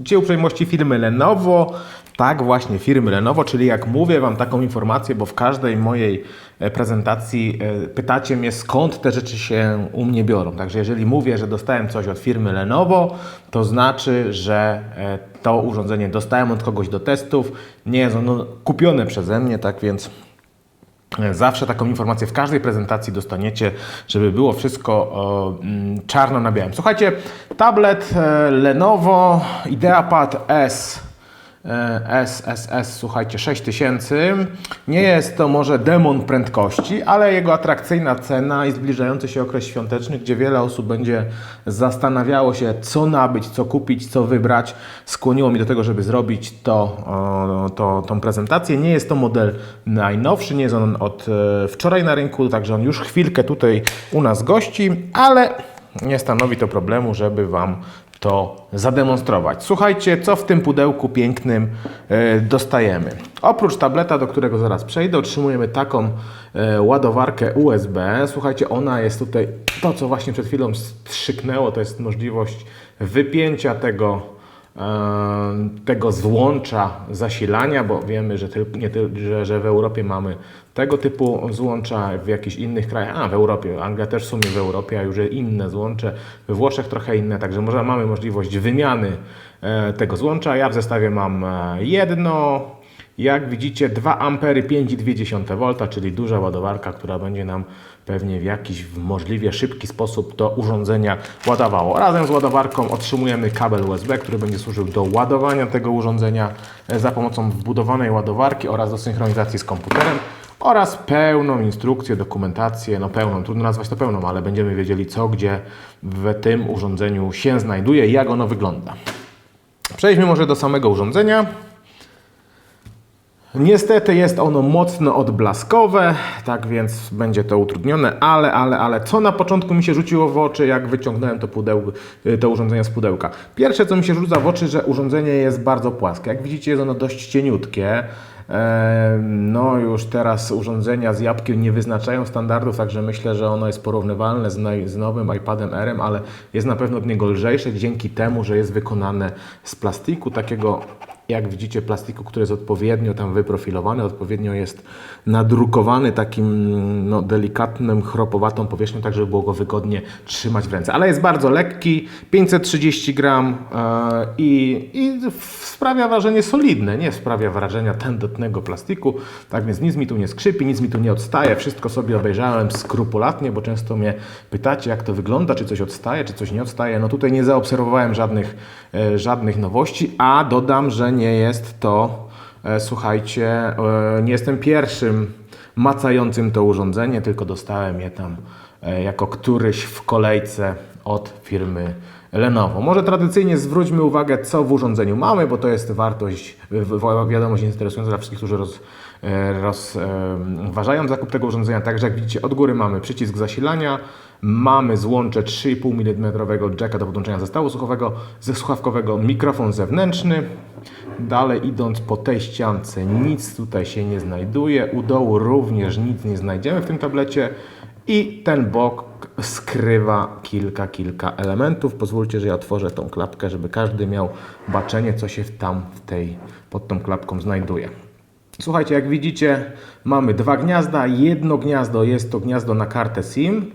Dzisiaj uprzejmości firmy Lenovo. Tak, właśnie firmy Lenovo, czyli jak mówię Wam taką informację, bo w każdej mojej e, prezentacji e, pytacie mnie skąd te rzeczy się u mnie biorą. Także jeżeli mówię, że dostałem coś od firmy Lenovo, to znaczy, że e, to urządzenie dostałem od kogoś do testów. Nie jest ono kupione przeze mnie, tak więc Zawsze taką informację w każdej prezentacji dostaniecie, żeby było wszystko mm, czarno na białym. Słuchajcie, tablet e, Lenovo IdeaPad S. e, S, S, S, słuchajcie, 6000. Nie jest to może demon prędkości, ale jego atrakcyjna cena i zbliżający się okres świąteczny, gdzie wiele osób będzie zastanawiało się, co nabyć, co kupić, co wybrać, skłoniło mnie do tego, żeby zrobić to, to, tą prezentację. Nie jest to model najnowszy, nie jest on od e, wczoraj na rynku, także on już chwilkę tutaj u nas gości, ale nie stanowi to problemu, żeby Wam to zademonstrować. Słuchajcie, co w tym pudełku pięknym e, dostajemy. Oprócz tableta, do którego zaraz przejdę, otrzymujemy taką e, ładowarkę USB. Słuchajcie, ona jest tutaj, to co właśnie przed chwilą strzyknęło, to jest możliwość wypięcia tego tego złącza zasilania, bo wiemy, że, nie, że, że w Europie mamy tego typu złącza, w jakichś innych krajach, a w Europie, Anglia też w sumie w Europie, a już inne złącze, we Włoszech trochę inne, także może mamy możliwość wymiany e, tego złącza. Ja w zestawie mam e, jedno, jak widzicie 2 ampery 5,2 V, czyli duża ładowarka, która będzie nam pewnie w jakiś możliwie szybki sposób do urządzenia ładowało. Razem z ładowarką otrzymujemy kabel USB, który będzie służył do ładowania tego urządzenia e, za pomocą wbudowanej ładowarki oraz do synchronizacji z komputerem oraz pełną instrukcję, dokumentację, no pełną, trudno nazwać to pełną, ale będziemy wiedzieli co, gdzie w tym urządzeniu się znajduje i jak ono wygląda. Przejdźmy może do samego urządzenia. Niestety jest ono mocno odblaskowe, tak więc będzie to utrudnione, ale, ale, ale co na początku mi się rzuciło w oczy, jak wyciągnąłem to, pudełko, to urządzenie z pudełka? Pierwsze, co mi się rzuca w oczy, że urządzenie jest bardzo płaskie. Jak widzicie, jest ono dość cieniutkie. No już teraz urządzenia z jabłkiem nie wyznaczają standardów, także myślę, że ono jest porównywalne z nowym iPadem R, ale jest na pewno od niego lżejsze dzięki temu, że jest wykonane z plastiku, takiego jak widzicie plastiku, który jest odpowiednio tam wyprofilowany, odpowiednio jest nadrukowany takim no, delikatnym, chropowatą powierzchnią, tak żeby było go wygodnie trzymać w ręce. Ale jest bardzo lekki, 530 gram e, i, i sprawia wrażenie solidne, nie sprawia wrażenia tędotnego plastiku, tak więc nic mi tu nie skrzypi, nic mi tu nie odstaje, wszystko sobie obejrzałem skrupulatnie, bo często mnie pytacie jak to wygląda, czy coś odstaje, czy coś nie odstaje. No tutaj nie zaobserwowałem żadnych, e, żadnych nowości, a dodam, że nie jest to, e, słuchajcie, e, nie jestem pierwszym macającym to urządzenie, tylko dostałem je tam e, jako któryś w kolejce od firmy Lenovo. Może tradycyjnie zwróćmy uwagę, co w urządzeniu mamy, bo to jest wartość, wiadomość interesująca dla wszystkich, którzy roz, e, rozważają zakup tego urządzenia. Także jak widzicie, od góry mamy przycisk zasilania, mamy złącze 3,5 mm jacka do podłączenia zestawu słuchowego, ze słuchawkowego, mikrofon zewnętrzny. Dalej idąc po tej ściance nic tutaj się nie znajduje, u dołu również nic nie znajdziemy w tym tablecie i ten bok skrywa kilka, kilka elementów. Pozwólcie, że ja otworzę tą klapkę, żeby każdy miał baczenie, co się tam w tej, pod tą klapką znajduje. Słuchajcie, jak widzicie, mamy dwa gniazda. Jedno gniazdo jest to gniazdo na kartę SIM,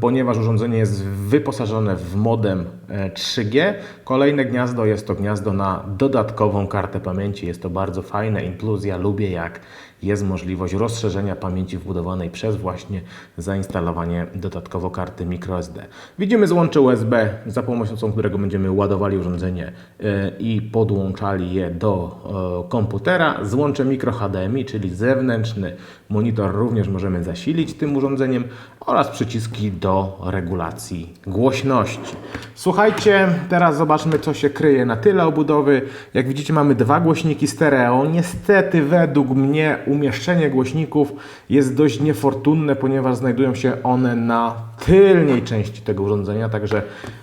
ponieważ urządzenie jest wyposażone w modem e, 3G. Kolejne gniazdo jest to gniazdo na dodatkową kartę pamięci. Jest to bardzo fajne, inkluzja. Lubię jak jest możliwość rozszerzenia pamięci wbudowanej przez właśnie zainstalowanie dodatkowo karty microSD. Widzimy złącze USB, za pomocą którego będziemy ładowali urządzenie e, i podłączali je do e, komputera. Złącze micro HDMI, czyli zewnętrzny monitor również możemy zasilić tym urządzeniem oraz przyciski do regulacji głośności. Słuchajcie, teraz zobaczmy co się kryje na tyle obudowy. Jak widzicie mamy dwa głośniki stereo. Niestety według mnie umieszczenie głośników jest dość niefortunne, ponieważ znajdują się one na tylnej części tego urządzenia, także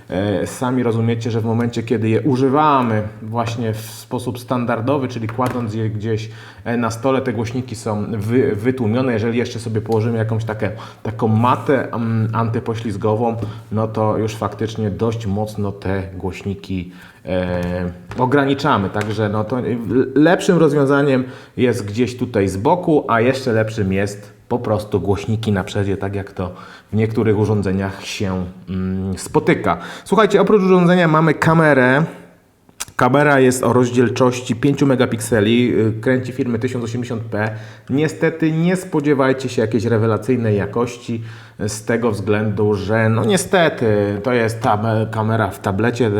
e, sami rozumiecie, że w momencie kiedy je używamy właśnie w sposób standardowy, czyli kładąc je gdzieś e, na stole, te głośniki są wy, wytłumione. Jeżeli jeszcze sobie położymy jakąś takie, taką matę, mm, antypoślizgową, no to już faktycznie dość mocno te głośniki e, ograniczamy. Także no to lepszym rozwiązaniem jest gdzieś tutaj z boku, a jeszcze lepszym jest po prostu głośniki na przodzie, tak jak to w niektórych urządzeniach się mm, spotyka. Słuchajcie, oprócz urządzenia mamy kamerę. Kamera jest o rozdzielczości 5 megapikseli, y, kręci firmy 1080p. Niestety nie spodziewajcie się jakiejś rewelacyjnej jakości z tego względu, że no niestety to jest ta kamera w tablecie,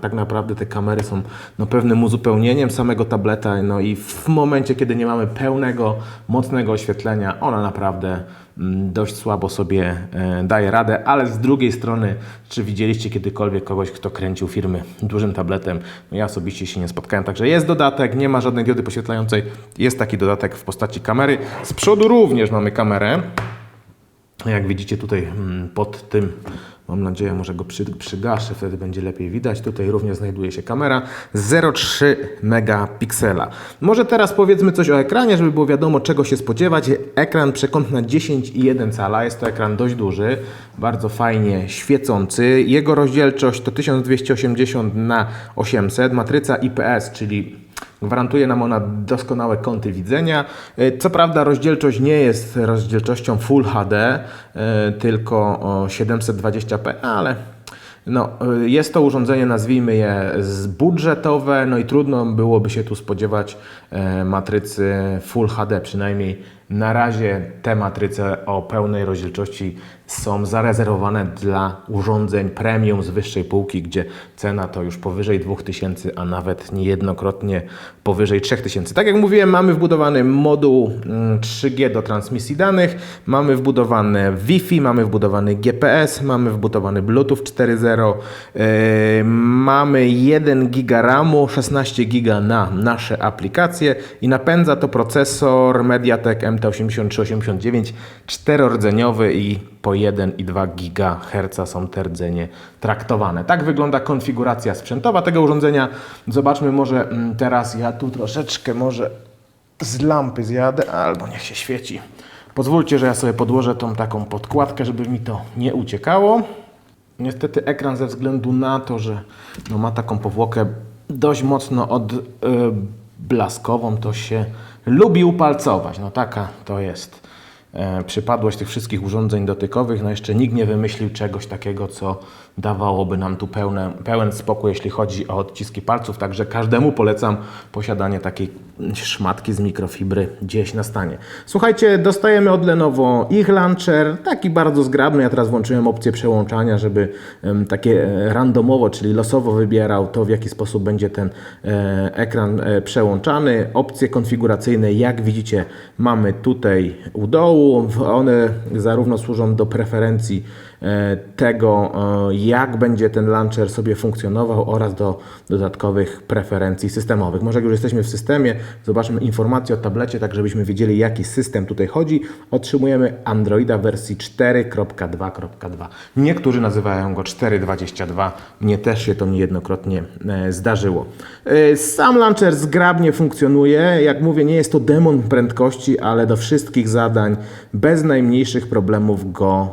tak naprawdę te kamery są no, pewnym uzupełnieniem samego tableta, no i w momencie, kiedy nie mamy pełnego, mocnego oświetlenia, ona naprawdę mm, dość słabo sobie e, daje radę, ale z drugiej strony, czy widzieliście kiedykolwiek kogoś, kto kręcił firmy dużym tabletem? No ja osobiście się nie spotkałem, także jest dodatek, nie ma żadnej diody poświetlającej, jest taki dodatek w postaci kamery. Z przodu również mamy kamerę. Jak widzicie tutaj mm, pod tym, mam nadzieję, może go przy, przygaszę, wtedy będzie lepiej widać. Tutaj również znajduje się kamera 0,3 megapiksela. Może teraz powiedzmy coś o ekranie, żeby było wiadomo czego się spodziewać. Ekran przekątna 10,1 cala, jest to ekran dość duży, bardzo fajnie świecący. Jego rozdzielczość to 1280 na 800, matryca IPS, czyli Gwarantuje nam ona doskonałe kąty widzenia. E, Co prawda rozdzielczość nie jest rozdzielczością Full HD, e, tylko o 720p, ale no, y, jest to urządzenie, nazwijmy je budżetowe, no i trudno byłoby się tu spodziewać e, matrycy Full HD, przynajmniej na razie te matryce o pełnej rozdzielczości są zarezerwowane dla urządzeń premium z wyższej półki, gdzie cena to już powyżej 2000, a nawet niejednokrotnie powyżej 3000. Tak jak mówiłem, mamy wbudowany moduł mm, 3G do transmisji danych, mamy wbudowane Wi-Fi, mamy wbudowany GPS, mamy wbudowany Bluetooth 4.0, yy, mamy 1 GB RAMu, 16 GB na nasze aplikacje i napędza to procesor MediaTek MT8389 czterordzeniowy i po 1,2 GHz są te rdzenie traktowane. Tak wygląda konfiguracja sprzętowa tego urządzenia. Zobaczmy może mm, teraz, ja tu troszeczkę może z lampy zjadę, albo niech się świeci. Pozwólcie, że ja sobie podłożę tą taką podkładkę, żeby mi to nie uciekało. Niestety ekran ze względu na to, że no ma taką powłokę dość mocno odblaskową, to się lubi upalcować. No taka to jest e, przypadłość tych wszystkich urządzeń dotykowych. No jeszcze nikt nie wymyślił czegoś takiego, co dawałoby nam tu pełne, pełen spokój, jeśli chodzi o odciski palców. Także każdemu polecam posiadanie takiej szmatki z mikrofibry gdzieś na stanie. Słuchajcie, dostajemy od Lenovo ich launcher, taki bardzo zgrabny. Ja teraz włączyłem opcję przełączania, żeby takie e, randomowo, czyli losowo wybierał to, w jaki sposób będzie ten e, ekran e, przełączany. Opcje konfiguracyjne, jak widzicie, mamy tutaj u dołu. One zarówno służą do preferencji tego, e, jak będzie ten launcher sobie funkcjonował oraz do dodatkowych preferencji systemowych. Może jak już jesteśmy w systemie, zobaczmy informacje o tablecie, tak żebyśmy wiedzieli, jaki system tutaj chodzi. Otrzymujemy Androida wersji 4.2.2. Niektórzy nazywają go 4.22. Mnie też się to niejednokrotnie e, zdarzyło. E, Sam launcher zgrabnie funkcjonuje. Jak mówię, nie jest to demon prędkości, ale do wszystkich zadań bez najmniejszych problemów go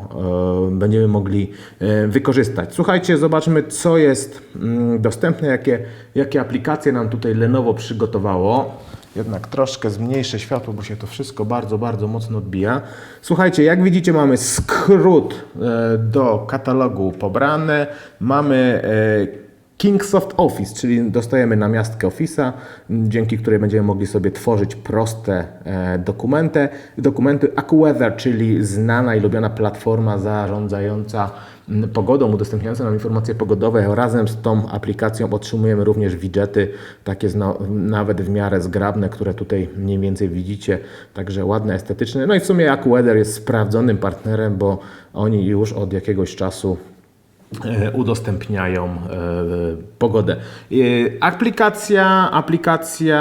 e, będziemy mogli e, wykorzystać. Słuchajcie, zobaczmy, co jest mm, dostępne, jakie, jakie aplikacje nam tutaj Lenovo przygotowało. Jednak troszkę zmniejszę światło, bo się to wszystko bardzo, bardzo mocno odbija. Słuchajcie, jak widzicie, mamy skrót e, do katalogu pobrane. Mamy e, Kingsoft Office, czyli dostajemy namiastkę Office'a, m, dzięki której będziemy mogli sobie tworzyć proste e, dokumenty. dokumenty. AccuWeather, czyli znana i lubiana platforma zarządzająca pogodą, udostępniająca nam informacje pogodowe. Razem z tą aplikacją otrzymujemy również widgety, takie nawet w miarę zgrabne, które tutaj mniej więcej widzicie, także ładne, estetyczne. No i w sumie AccuWeather jest sprawdzonym partnerem, bo oni już od jakiegoś czasu udostępniają e, pogodę. E, Aplikacja, aplikacja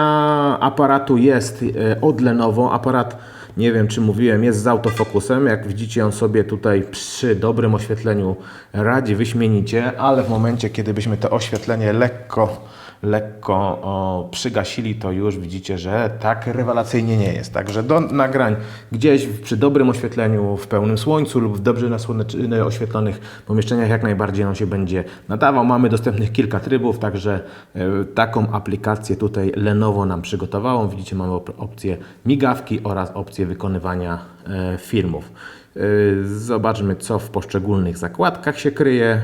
aparatu jest e, od Lenovo. Aparat, nie wiem czy mówiłem, jest z autofokusem. Jak widzicie, on sobie tutaj przy dobrym oświetleniu radzi wyśmienicie, ale w momencie, kiedy byśmy to oświetlenie lekko lekko o, przygasili, to już widzicie, że tak rewelacyjnie nie jest. Także do nagrań gdzieś przy dobrym oświetleniu, w pełnym słońcu lub w dobrze oświetlonych pomieszczeniach jak najbardziej on się będzie nadawał. Mamy dostępnych kilka trybów, także e, taką aplikację tutaj Lenovo nam przygotowało. Widzicie, mamy op- opcję migawki oraz opcję wykonywania e, filmów. E, Zobaczmy, co w poszczególnych zakładkach się kryje.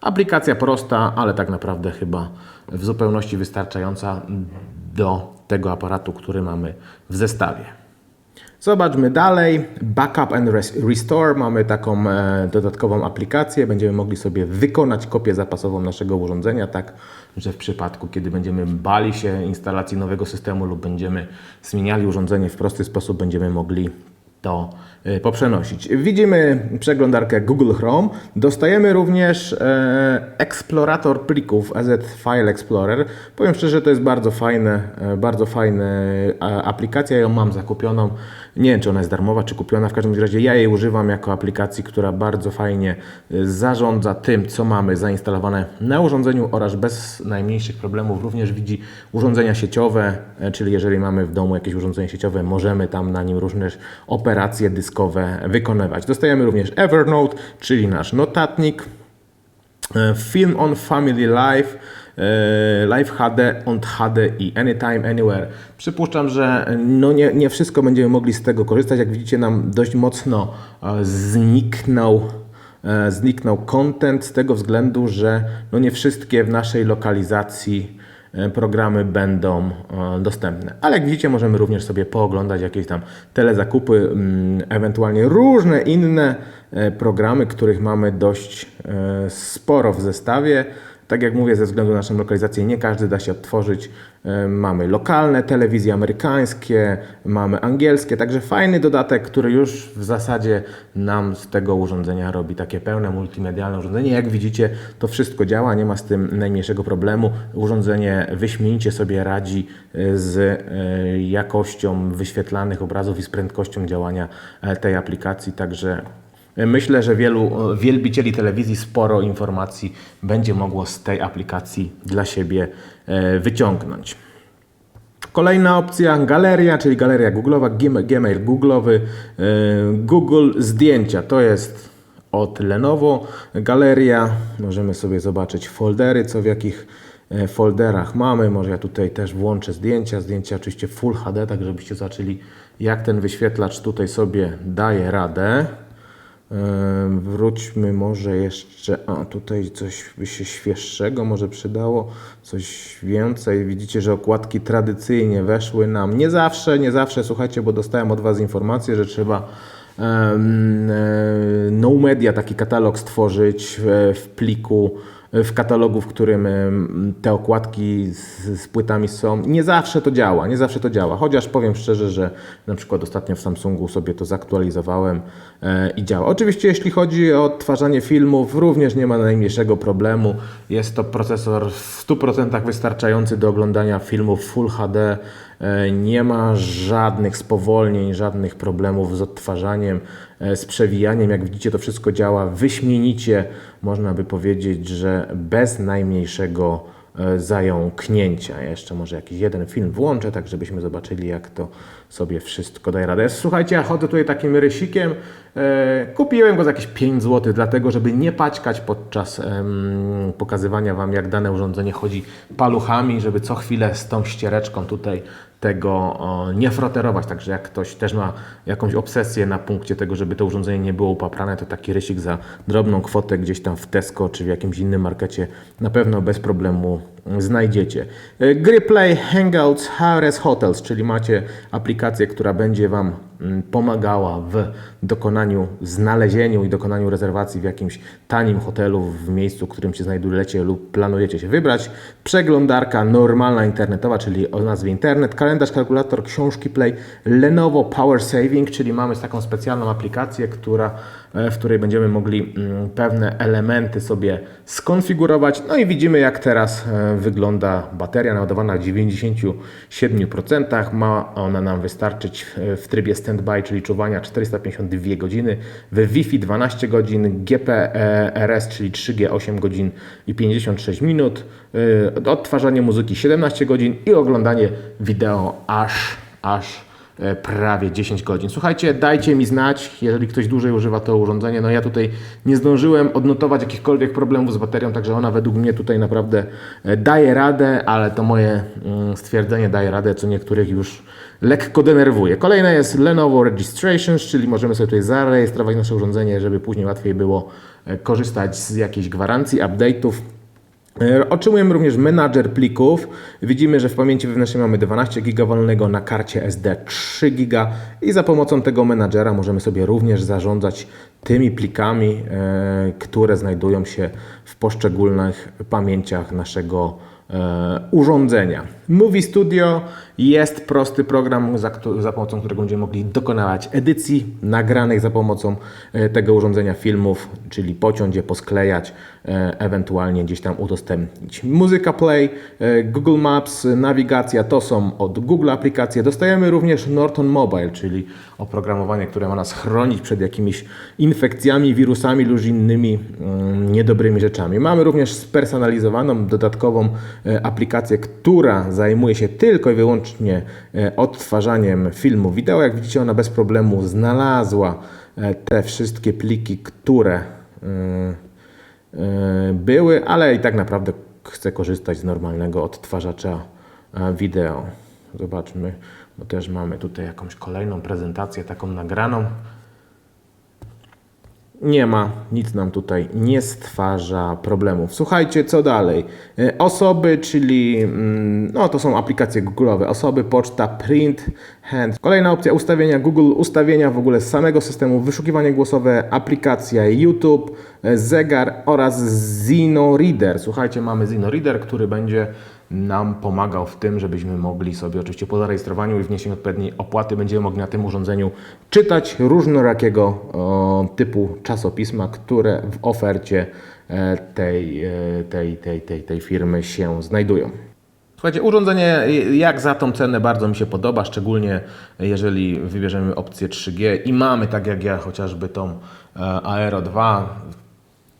Aplikacja prosta, ale tak naprawdę chyba w zupełności wystarczająca do tego aparatu, który mamy w zestawie. Zobaczmy dalej. Backup and res- Restore. Mamy taką e, dodatkową aplikację. Będziemy mogli sobie wykonać kopię zapasową naszego urządzenia, tak że w przypadku, kiedy będziemy bali się instalacji nowego systemu lub będziemy zmieniali urządzenie w prosty sposób, będziemy mogli to e, poprzenosić. Widzimy przeglądarkę Google Chrome. Dostajemy również e, eksplorator plików AZ File Explorer. Powiem szczerze, to jest bardzo fajne, e, bardzo fajna aplikacja. Ja ją mam zakupioną. Nie wiem, czy ona jest darmowa, czy kupiona. W każdym razie ja jej używam jako aplikacji, która bardzo fajnie e, zarządza tym, co mamy zainstalowane na urządzeniu oraz bez najmniejszych problemów również widzi urządzenia sieciowe, e, czyli jeżeli mamy w domu jakieś urządzenie sieciowe, możemy tam na nim różne operacje dyskowe wykonywać. Dostajemy również Evernote, czyli nasz notatnik, e, Film on Family Life, Live HD, on HD i Anytime, Anywhere. Przypuszczam, że no nie, nie wszystko będziemy mogli z tego korzystać. Jak widzicie, nam dość mocno e, zniknął e, zniknął content z tego względu, że no nie wszystkie w naszej lokalizacji e, programy będą e, dostępne. Ale jak widzicie, możemy również sobie pooglądać jakieś tam telezakupy, mm, ewentualnie różne inne e, programy, których mamy dość e, sporo w zestawie. Tak jak mówię, ze względu na naszą lokalizację nie każdy da się odtworzyć. E, Mamy lokalne telewizje amerykańskie, mamy angielskie, także fajny dodatek, który już w zasadzie nam z tego urządzenia robi takie pełne multimedialne urządzenie. Jak widzicie, to wszystko działa, nie ma z tym najmniejszego problemu. Urządzenie wyśmienicie sobie radzi e, z e, jakością wyświetlanych obrazów i z prędkością działania tej aplikacji, także Myślę, że wielu wielbicieli telewizji sporo informacji będzie mogło z tej aplikacji dla siebie e, wyciągnąć. Kolejna opcja, galeria, czyli galeria Google'owa, Gmail- Gmail Google'owy, e, Google Zdjęcia, to jest od Lenovo. Galeria, możemy sobie zobaczyć foldery, co w jakich e, folderach mamy. Może ja tutaj też włączę zdjęcia, zdjęcia oczywiście Full HD, tak żebyście zobaczyli jak ten wyświetlacz tutaj sobie daje radę. Wróćmy może jeszcze, a tutaj coś by się świeższego może przydało, coś więcej. Widzicie, że okładki tradycyjnie weszły nam. Nie zawsze, nie zawsze, słuchajcie, bo dostałem od Was informację, że trzeba e, no media taki katalog stworzyć w, w pliku w katalogu, w którym te okładki z, z płytami są. Nie zawsze to działa, nie zawsze to działa. Chociaż powiem szczerze, że na przykład ostatnio w Samsungu sobie to zaktualizowałem e, i działa. Oczywiście jeśli chodzi o odtwarzanie filmów, również nie ma najmniejszego problemu. Jest to procesor w 100% wystarczający do oglądania filmów Full HD. E, Nie ma żadnych spowolnień, żadnych problemów z odtwarzaniem, e, z przewijaniem. Jak widzicie, to wszystko działa wyśmienicie. Można by powiedzieć, że bez najmniejszego e, zająknięcia. Jeszcze może jakiś jeden film włączę, tak żebyśmy zobaczyli, jak to sobie wszystko daje radę. Słuchajcie, ja chodzę tutaj takim rysikiem. E, kupiłem go za jakieś 5 zł, dlatego żeby nie paćkać podczas em, pokazywania Wam, jak dane urządzenie chodzi paluchami, żeby co chwilę z tą ściereczką tutaj tego o, nie froterować. Także jak ktoś też ma jakąś obsesję na punkcie tego, żeby to urządzenie nie było upaprane, to taki rysik za drobną kwotę gdzieś tam w Tesco czy w jakimś innym markecie na pewno bez problemu znajdziecie. E, Gry Play, Hangouts, HRS Hotels, czyli macie aplikację, która będzie Wam pomagała w dokonaniu, znalezieniu i dokonaniu rezerwacji w jakimś tanim hotelu w miejscu, w którym się znajdujecie lub planujecie się wybrać. Przeglądarka normalna internetowa, czyli o nazwie internet, kalendarz, kalkulator, książki Play, Lenovo Power Saving, czyli mamy taką specjalną aplikację, która w której będziemy mogli mm, pewne elementy sobie skonfigurować. No i widzimy jak teraz e, wygląda bateria naładowana w 97%. Ma ona nam wystarczyć w- trybie standby, czyli czuwania 452 godziny, w Wi-Fi 12 godzin, GPRS, czyli 3G 8 godzin i 56 minut, e, odtwarzanie muzyki 17 godzin i oglądanie wideo aż, aż e, prawie 10 godzin. Słuchajcie, dajcie mi znać, jeżeli ktoś dłużej używa to urządzenie. No ja tutaj nie zdążyłem odnotować jakichkolwiek problemów z baterią, także ona według mnie tutaj naprawdę e, daje radę, ale to moje mm, stwierdzenie daje radę, co niektórych już lekko denerwuje. Kolejne jest Lenovo Registrations, czyli możemy sobie tutaj zarejestrować nasze urządzenie, żeby później łatwiej było e, korzystać z jakiejś gwarancji, update'ów. E, Otrzymujemy również menadżer plików. Widzimy, że w pamięci wewnętrznej mamy 12 GB wolnego, na karcie SD 3 GB i za pomocą tego menadżera możemy sobie również zarządzać tymi plikami, e, które znajdują się w poszczególnych pamięciach naszego e, urządzenia. Movie Studio jest prosty program, za, za pomocą którego będziemy mogli dokonywać edycji nagranych za pomocą e, tego urządzenia filmów, czyli pociąć je, posklejać, e, ewentualnie gdzieś tam udostępnić. Muzyka Play, e, Google Maps, nawigacja to są od Google aplikacje. Dostajemy również Norton Mobile, czyli oprogramowanie, które ma nas chronić przed jakimiś infekcjami, wirusami lub innymi mm, niedobrymi rzeczami. Mamy również spersonalizowaną, dodatkową aplikację, która zajmuje się tylko i wyłącznie e, odtwarzaniem filmu, wideo. Jak widzicie, ona bez problemu znalazła e, te wszystkie pliki, które e, były, ale i tak naprawdę chcę korzystać z normalnego odtwarzacza wideo. Zobaczmy, bo też mamy tutaj jakąś kolejną prezentację, taką nagraną. Nie ma, nic nam tutaj nie stwarza problemów. Słuchajcie, co dalej? E, Osoby, czyli mm, no to są aplikacje Google'owe. Osoby, poczta, print, hand. Kolejna opcja ustawienia Google, ustawienia w ogóle samego systemu, wyszukiwanie głosowe, aplikacja YouTube, e, zegar oraz Zino Reader. Słuchajcie, mamy Zino Reader, który będzie nam pomagał w tym, żebyśmy mogli sobie oczywiście po zarejestrowaniu i wniesieniu odpowiedniej opłaty będziemy mogli na tym urządzeniu czytać różnorakiego typu czasopisma, które w ofercie e, tej, e, tej, tej, tej, tej firmy się znajdują. Słuchajcie, urządzenie jak za tą cenę bardzo mi się podoba, szczególnie jeżeli wybierzemy opcję 3G i mamy tak jak ja chociażby tą e, Aero 2.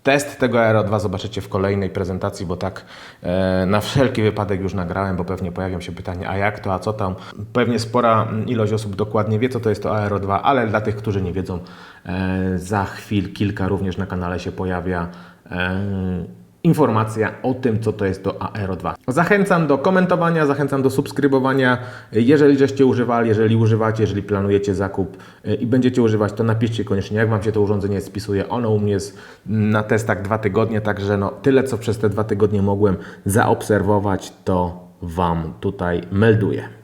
Test tego Aero 2 zobaczycie w kolejnej prezentacji, bo tak e, na wszelki wypadek już nagrałem, bo pewnie pojawią się pytania, a jak to, a co tam. Pewnie spora mm, ilość osób dokładnie wie, co to jest to Aero 2, ale dla tych, którzy nie wiedzą, e, za chwil kilka również na kanale się pojawia e, informacja o tym, co to jest to Aero 2. Zachęcam do komentowania, zachęcam do subskrybowania. Jeżeli żeście używali, jeżeli używacie, jeżeli planujecie zakup e, i będziecie używać, to napiszcie koniecznie, jak Wam się to urządzenie spisuje. Ono u mnie jest na testach dwa tygodnie, także no, tyle, co przez te dwa tygodnie mogłem zaobserwować, to Wam tutaj melduję.